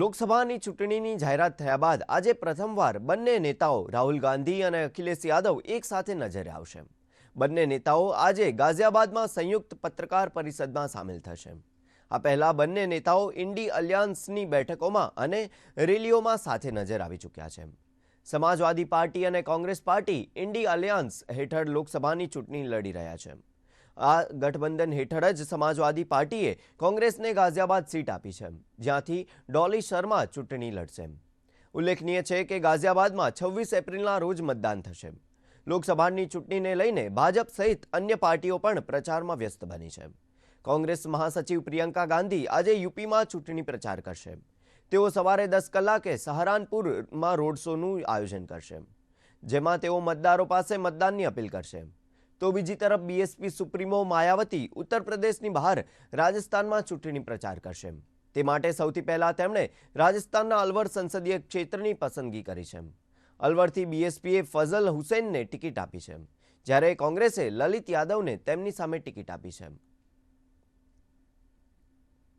લોકસભાની ચૂંટણીની જાહેરાત થયા બાદ આજે પ્રથમવાર બંને નેતાઓ રાહુલ ગાંધી અને અખિલેશ યાદવ એક સાથે નજરે આવશે. બંને નેતાઓ આજે ગાઝિયાબાદમાં સંયુક્ત પત્રકાર પરિષદમાં સામેલ થશે. આ પહેલા બંને નેતાઓ ઇન્ડી અલિયાન્સની બેઠકોમાં અને રેલીઓમાં સાથે નજર આવી ચૂક્યા છે. સમાજવાદી પાર્ટી અને કોંગ્રેસ પાર્ટી ઇન્ડી અલિયાન્સ હેઠળ લોકસભાની ચૂંટણી લડી રહ્યા છે. આ ગઠબંધન હેઠળ જ સમાજવાદી પાર્ટીએ કોંગ્રેસને ગાઝિયાબાદ સીટ આપી છે, જ્યાંથી ડોલી શર્મા ચૂંટણી લડશે. ઉલ્લેખનીય છે કે ગાઝિયાબાદમાં છવ્વીસ એપ્રિલના રોજ મતદાન થશે. લોકસભાની ચૂંટણીને લઈને ભાજપ સહિત અન્ય પાર્ટીઓ પણ પ્રચારમાં વ્યસ્ત બની છે. કોંગ્રેસ મહાસચિવ પ્રિયંકા ગાંધી આજે યુપીમાં ચૂંટણી પ્રચાર કરશે. તેઓ સવારે દસ કલાકે સહારાનપુરમાં રોડ શોનું આયોજન કરશે, જેમાં તેઓ મતદારો પાસે મતદાનની અપીલ કરશે. તો બીજી તરફ બીએસપી સુપ્રીમો માયાવતી ઉત્તર પ્રદેશની બહાર રાજસ્થાનમાં ચૂંટણી પ્રચાર કરશે. તે માટે સૌથી પહેલા તેમણે રાજસ્થાનના અલવર સંસદીય ક્ષેત્રની પસંદગી કરી છે. અલવરથી બીએસપીએ ફઝલ હુસૈનને ટિકિટ આપી છે. જ્યારે કોંગ્રેસે લલિત યાદવને તેમની સામે ટિકિટ આપી છે.